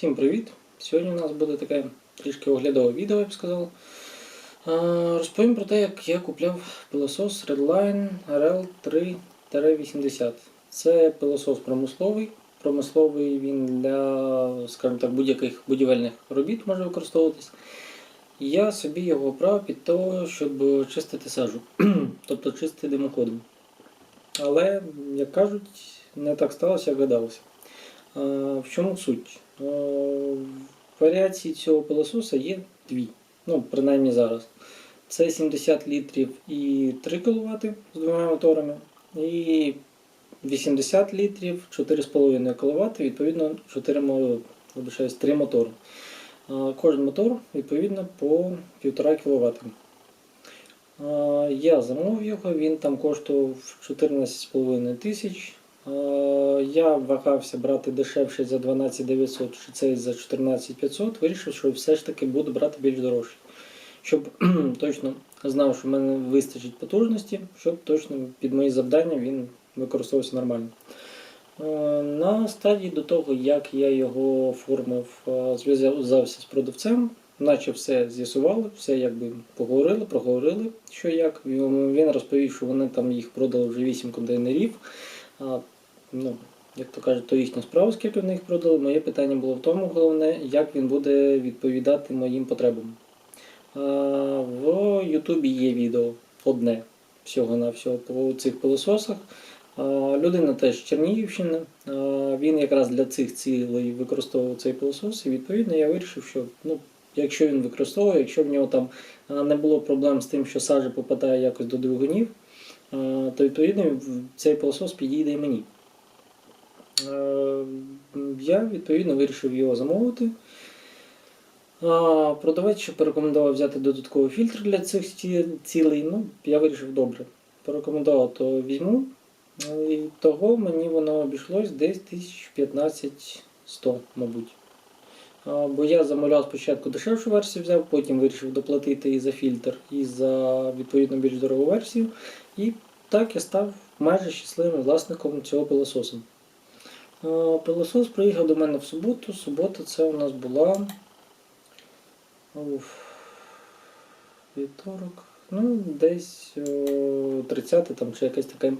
Всім привіт! Сьогодні у нас буде таке трішки оглядове відео, я б сказав. Розповім про те, як я купляв пилосос Redline RL3-80. Це пилосос промисловий. Промисловий він для, скажімо так, будь-яких будівельних робіт може використовуватись. Я собі його обрав під того, щоб чистити сажу, тобто чистити димоходом. Але, як кажуть, не так сталося, як гадалося. В чому суть? А, Варіації цього пилососа є дві, ну, принаймні зараз. Це 70 літрів і 3 кВт з двома моторами, і 80 літрів 4,5 кВт, відповідно 4, вибачаюсь, 3 мотори. Кожен мотор відповідно по 1,5 кВт. Я замовив його, він там коштував 14,5 тисяч. А, Я вагався брати дешевший за 12 900 чи цей за 14 500. Вирішив, що все ж таки буду брати більш дорожчий. Щоб точно знав, що в мене вистачить потужності, щоб точно під мої завдання він використовувався нормально. Е, На стадії до того, як я його оформив, е, зв'язався з продавцем, наче все з'ясували, все якби поговорили, проговорили, що як. Він розповів, що вони там їх продали вже 8 контейнерів. Ну, як то кажуть, то їхня справа, скільки вони їх продали. Моє питання було в тому, головне, як він буде відповідати моїм потребам. А, в Ютубі є відео одне всього-навсього по цих пилососах. А, Людина теж з Чернігівщини. А, Він якраз для цих цілей використовував цей пилосос, і відповідно я вирішив, що ну, якщо він використовує, якщо в нього там не було проблем з тим, що сажа попадає якось до двигунів, то відповідно цей пилосос підійде і мені. Е, Я відповідно вирішив його замовити. Продавець ще порекомендував взяти додатковий фільтр для цих цілей. Ну, я вирішив добре. Порекомендував, то візьму. Ну, І того мені воно обійшлось десь 1015-100, мабуть. Бо я замовляв спочатку дешевшу версію взяв, потім вирішив доплатити і за фільтр, і за відповідно більш дорогу версію. І так я став майже щасливим власником цього пилососу. Пилосос приїхав до мене в суботу. Субота це у нас була. Вівторок. Ну, десь 30 там, чи якесь таке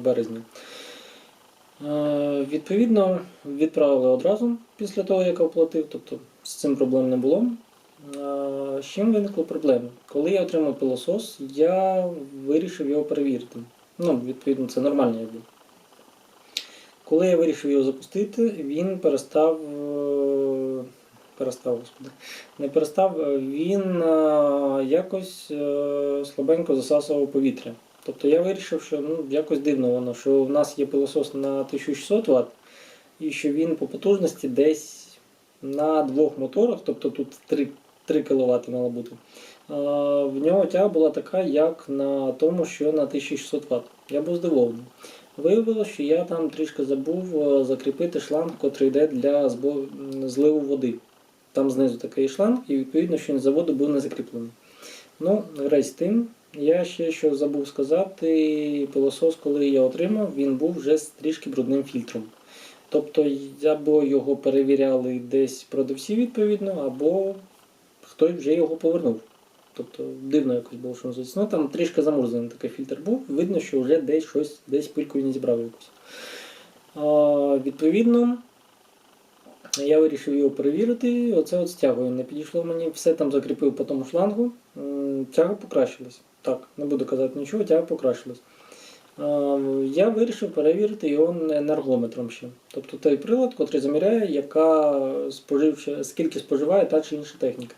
березня. Відповідно, відправили одразу після того, як оплатив, тобто з цим проблем не було. З чим виникла проблема? Коли я отримав пилосос, я вирішив його перевірити. Ну, відповідно, це нормально якби. Коли я вирішив його запустити, він перестав. е, Перестав, господи. Не перестав, е, він е, якось слабенько засасував повітря. Тобто я вирішив, що ну, якось дивно воно, що в нас є пилосос на 1600 Вт, і що він по потужності десь на двох моторах, тобто тут 3, 3 кВт мало бути. В нього тяга була така, як на тому, що на 1600 Вт. Я був здивований. Виявилося, що я там трішки забув е, закріпити шланг, котрий йде для зливу води. Там знизу такий шланг, і відповідно, що він заводу був не закріплений. Ну, з тим. Я ще що забув сказати, пилосос, коли я отримав, він був вже з трішки брудним фільтром. Тобто або його перевіряли десь продавці відповідно, або хтось вже його повернув. Тобто дивно якось було, що називається. Ну там трішки замурзаний такий фільтр був. Видно, що вже десь щось, десь пилькою не зібрав якусь. Відповідно, я вирішив його перевірити. Оце от стягою не підійшло мені. Все там закріпив по тому шлангу. Тяга покращилась. Так, не буду казати нічого, тяга покращилась. Я вирішив перевірити його енергометром ще. Тобто той прилад, який заміряє, яка споживча, скільки споживає та чи інша техніка.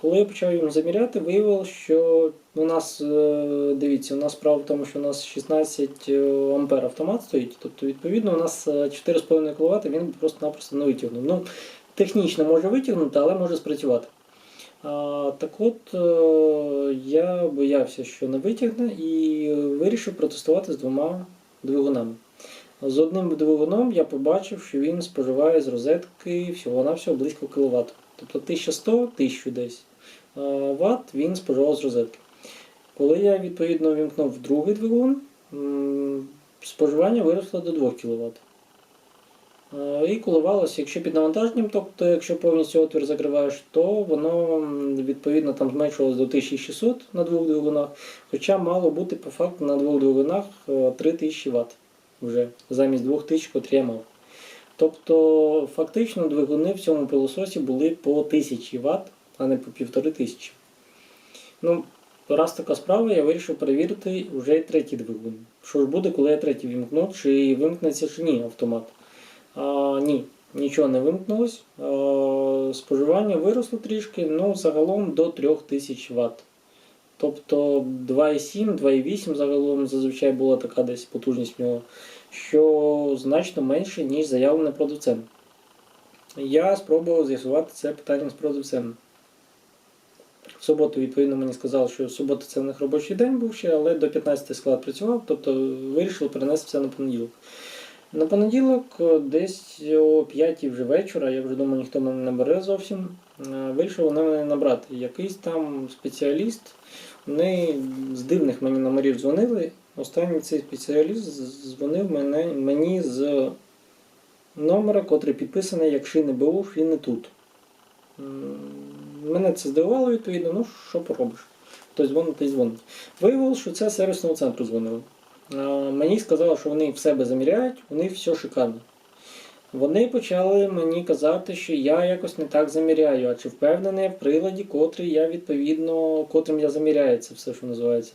Коли я почав їм заміряти, виявилося, що у нас, е, дивіться, у нас справа в тому, що у нас 16 ампер автомат стоїть, тобто, відповідно, у нас е, 4,5 кВт він просто-напросто не витягнув. Ну, технічно може витягнути, але може спрацювати. Так от е, я боявся, що не витягне, і вирішив протестувати з двома двигунами. З одним двигуном я побачив, що він споживає з розетки всього-навсього близько кВт. Тобто 1100 1000 десь е, Вт він споживав з розетки. Коли я відповідно вімкнув другий двигун, споживання виросло до 2 кВт. Е, І коливалося, якщо під навантаженням, тобто якщо повністю отвір закриваєш, то воно відповідно там зменшувалось до 1600 на двох двигунах, хоча мало бути по факту на двох двигунах е, 3000 Вт вже замість 2000, котрі я мав. Тобто фактично двигуни в цьому пилососі були по 1000 Вт, а не по 1500. Ну, раз така справа, я вирішив перевірити вже третій двигун. Що ж буде, коли я третій вімкну, чи вимкнеться чи ні автомат. А, ні, нічого не вимкнулось. А, споживання виросло трішки, ну загалом до 3000 Вт. Тобто 2,7, 2,8 загалом зазвичай була така десь потужність в нього, що значно менше, ніж заявлене продавцем. Я спробував з'ясувати це питання з продавцем. В суботу, відповідно, мені сказали, що в суботу це в них робочий день був ще, але до 15 склад працював, тобто вирішили перенести все на понеділок. На понеділок, е, десь о 5 вже вечора, я вже думаю, ніхто мене не бере зовсім. е, Вирішив вони мене набрати. Якийсь там спеціаліст. Вони з дивних мені номерів дзвонили. Останній цей спеціаліст дзвонив мене, мені з номера, котрий підписаний як шини БУ, шини тут. Мене це здивувало, відповідно, ну що поробиш. Хтось дзвонить, той дзвонить. Виявилося, що це сервісного центру дзвонили. Мені сказали, що вони в себе заміряють, у них все шикарно. Вони почали мені казати, що я якось не так заміряю, а чи впевнений в приладі, котрий я відповідно, котрим я заміряю це все, що називається.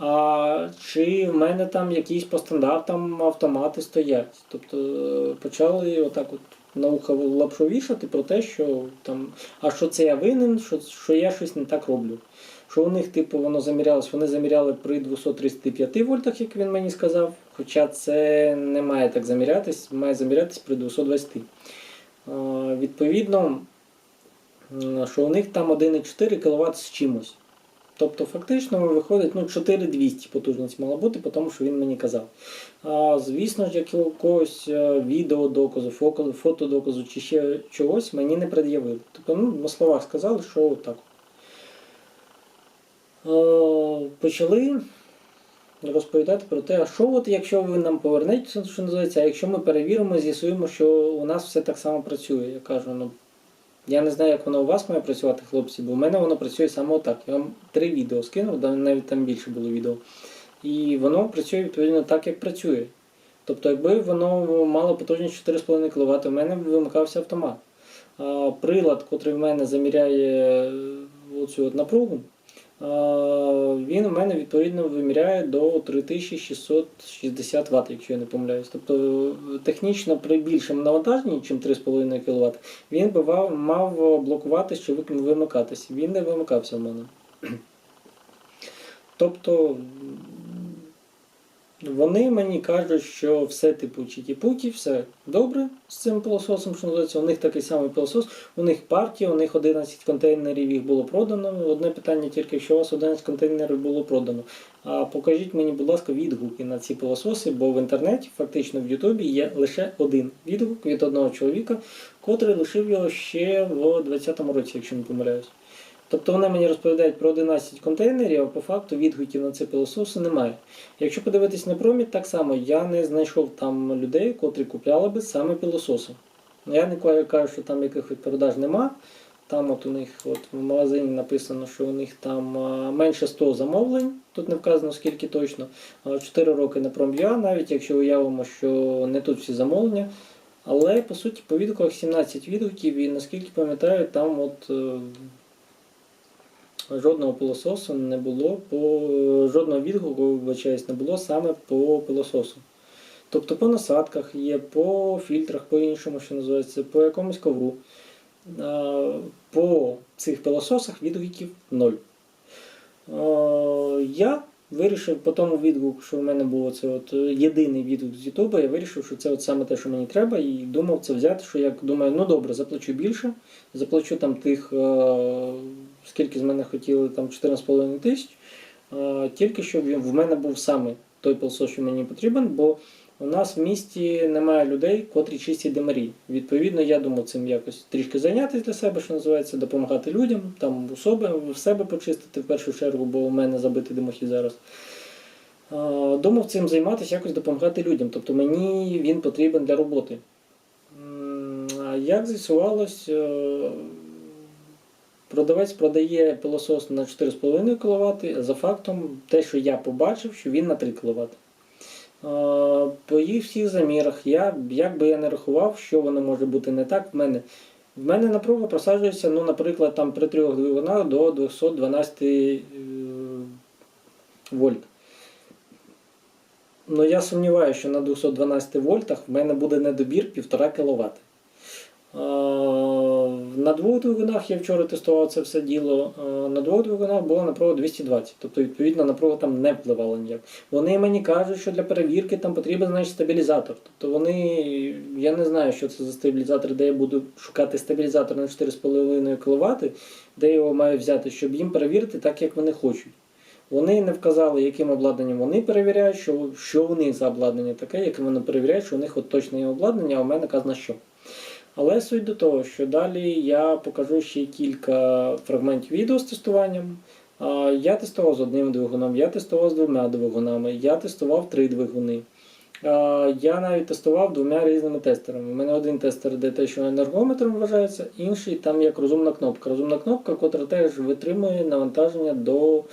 А чи в мене там якісь по стандартам автомати стоять? Тобто е, почали отак от на ухо лапшу вішати про те, що там, а що це я винен, що, що я щось не так роблю. Що у них, типу, воно замірялось, вони заміряли при 235 вольтах, як він мені сказав. Хоча це не має так замірятись, має замірятись при 220. Е, Відповідно, що у них там 1,4 кВт з чимось. Тобто, фактично виходить ну, 4200 потужність мала бути, тому що він мені казав. А, звісно ж, якогось е, відеодоказу, фотодоказу чи ще чогось мені не пред'явили. Тобто, ну, на словах сказали, що отак. Почали розповідати про те, а що от якщо ви нам повернете, що називається, а якщо ми перевіримо, з'ясуємо, що у нас все так само працює. Я кажу, ну я не знаю, як воно у вас має працювати, хлопці, бо в мене воно працює саме отак. Я вам три відео скинув, навіть там більше було відео. І воно працює відповідно так, як працює. Тобто, якби воно мало потужність 4,5 кВт, у мене вимикався автомат. А прилад, який в мене заміряє е, оцю от напругу, він у мене відповідно виміряє до 3660 Вт, якщо я не помиляюсь. Тобто технічно при більшому навантаженні, ніж 3,5 кВт, він бував, мав блокуватися чи вимикатись. Він не вимикався в мене. Тобто вони мені кажуть, що все типу чікі-пукі, все добре з цим пилососом, що називається. У них такий самий пилосос, у них партія, у них 11 контейнерів їх було продано. Одне питання тільки, що у вас 11 контейнерів було продано. А покажіть мені, будь ласка, відгуки на ці пилососи, бо в інтернеті, фактично в Ютубі, є лише один відгук від одного чоловіка, котрий лишив його ще в 2020 році, якщо не помиляюсь. Тобто вони мені розповідають про 11 контейнерів, а по факту відгуків на ці пилососи немає. Якщо подивитись на промі, так само я не знайшов там людей, котрі купляли би саме пилососи. Ну, Я не кажу, що там якихось продаж нема. Там от у них от в магазині написано, що у них там менше 100 замовлень, тут не вказано скільки точно. 4 роки на пром'я, навіть якщо уявимо, що не тут всі замовлення. Але по суті по відгуках 17 відгуків і наскільки пам'ятаю, там от е, жодного пилососу не було по жодного відгуку, вибачаюсь, не було саме по пилососу. Тобто по насадках є, по фільтрах, по іншому, що називається, по якомусь ковру. По цих пилососах відгуків ноль. Я вирішив по тому відгуку, що в мене було це от єдиний відгук з Ютуба, я вирішив, що це от саме те, що мені треба, і думав це взяти, що я думаю, ну добре, заплачу більше, заплачу там тих, е, скільки з мене хотіли, там 14,5 тисяч, е, тільки щоб в мене був саме той пилосос, що мені потрібен, бо у нас в місті немає людей, котрі чистять демарі. Відповідно, я думав цим якось трішки зайнятися для себе, що називається, допомагати людям, там себе, в себе почистити в першу чергу, бо у мене забитий димохід зараз. Думав цим займатися, якось допомагати людям. Тобто мені він потрібен для роботи. Як з'ясувалось, е, продавець продає пилосос на 4,5 кВт, за фактом те, що я побачив, що він на 3 кВт. По їх всіх замірах, я, як би я не рахував, що воно може бути не так в мене. В мене напруга просаджується, ну, наприклад, там при трьох двигунах до 212 е, вольт. Ну я сумніваюся, що на 212 вольтах в мене буде недобір 1,5 кВт. На двох двигунах я вчора тестував це все діло. е, На двох двигунах була напруга 220, тобто відповідно напруга там не впливала ніяк. Вони мені кажуть, що для перевірки там потрібен значить, стабілізатор. Тобто вони, я не знаю, що це за стабілізатор, де я буду шукати стабілізатор на 4,5 кВт, де його маю взяти, щоб їм перевірити так, як вони хочуть. Вони не вказали, яким обладнанням вони перевіряють, що, що у них за обладнання таке, яким вони перевіряють, що у них от точно є обладнання, а у мене казано що. Але суть до того, що далі я покажу ще кілька фрагментів відео з тестуванням. Я тестував з одним двигуном, я тестував з двома двигунами, я тестував три двигуни. Я навіть тестував двома різними тестерами. У мене один тестер, де те, що енергометром вважається, інший там як розумна кнопка. Розумна кнопка, котра теж витримує навантаження до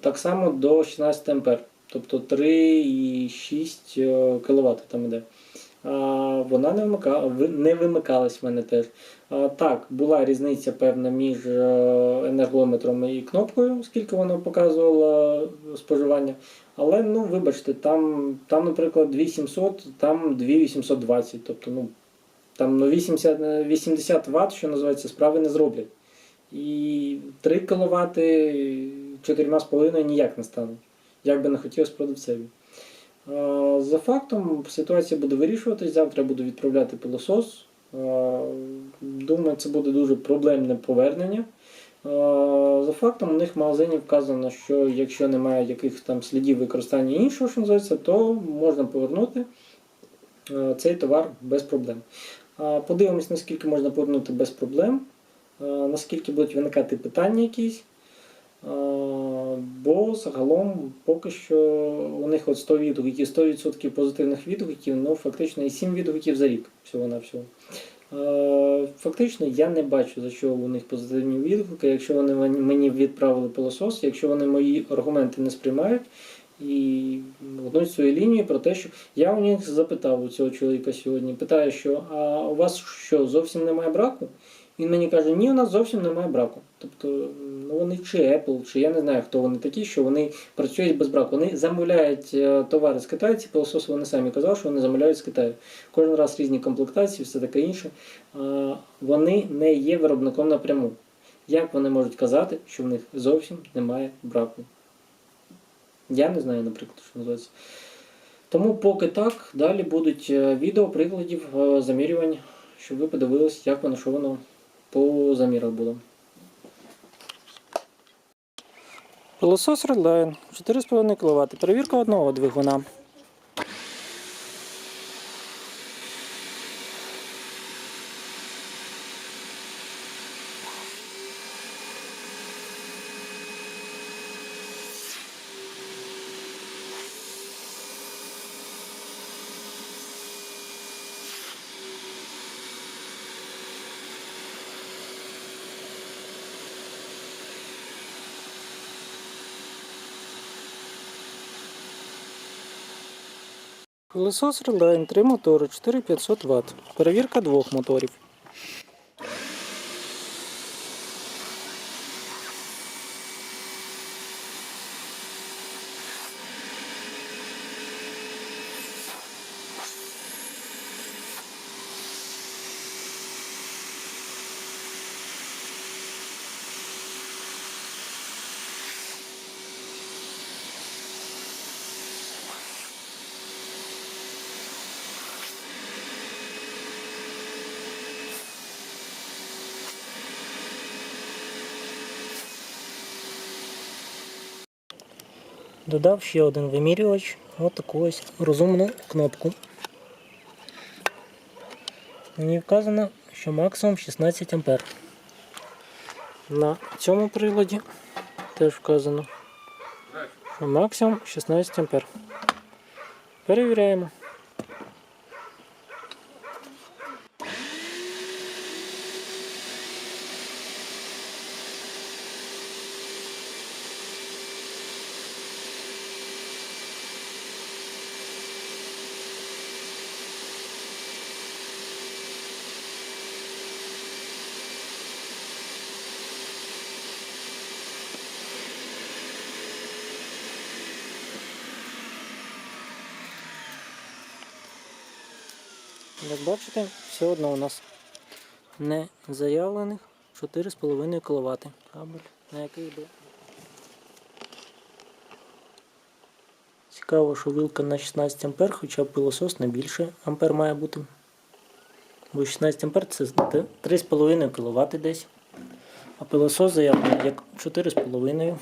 так само до 16 А, тобто 3,6 кВт там іде. Вона не, вмика... ви- не вимикалась в мене теж. Так, була різниця певна між е, енергометром і кнопкою, скільки воно показувало споживання. Але ну, вибачте, там, там наприклад, 2700, там 2820. Тобто, ну, там ну, 80, е, 80 Вт, що називається, справи не зроблять. І 3 кВт 4,5 ніяк не стануть. Як би не хотілося продавцеві. Е, За фактом ситуація буде вирішуватись. Завтра я буду відправляти пилосос. Е, Думаю, це буде дуже проблемне повернення. Е, За фактом у них в магазині вказано, що якщо немає якихось там слідів використання іншого, що називається, то можна повернути цей товар без проблем. Подивимось, наскільки можна повернути без проблем, наскільки будуть виникати питання якісь. Е, Бо загалом поки що у них от 100 відгуків, 100% позитивних відгуків, ну фактично і 7 відгуків за рік всього на всього. Е, Фактично я не бачу, за що у них позитивні відгуки, якщо вони мені відправили пилосос, якщо вони мої аргументи не сприймають і гнуть свою лінію про те, що я у них запитав у цього чоловіка сьогодні, питаю, що а у вас що, зовсім немає браку? Він мені каже, ні, у нас зовсім немає браку. Тобто, ну вони чи Apple, чи я не знаю, хто вони такі, що вони працюють без браку. Вони замовляють е, товари з Китаю, ці пилососи вони самі казали, що вони замовляють з Китаю. Кожен раз різні комплектації, все таке інше. Вони не є виробником напряму. Як вони можуть казати, що в них зовсім немає браку? Я не знаю, наприклад, що називається. Тому поки так, далі будуть е, відео прикладів е, замірювань, щоб ви подивились, як воно, що воно по замірах було. Пилосос Redline 4,5 кВт. Перевірка одного двигуна. Пилосос Redline 3 мотори 4500 Вт. Перевірка двох моторів. Додав ще один вимірювач, от таку ось розумну кнопку. Мені вказано, що максимум 16 А. На цьому приладі теж вказано, що максимум 16 А. Перевіряємо. Як бачите, все одно у нас не заявлених 4,5 кВт. Кабель, на який би. Цікаво, що вилка на 16 А, хоча пилосос не більше ампер має бути. Бо 16 А це 3,5 кВт десь. А пилосос заявлений як 4,5.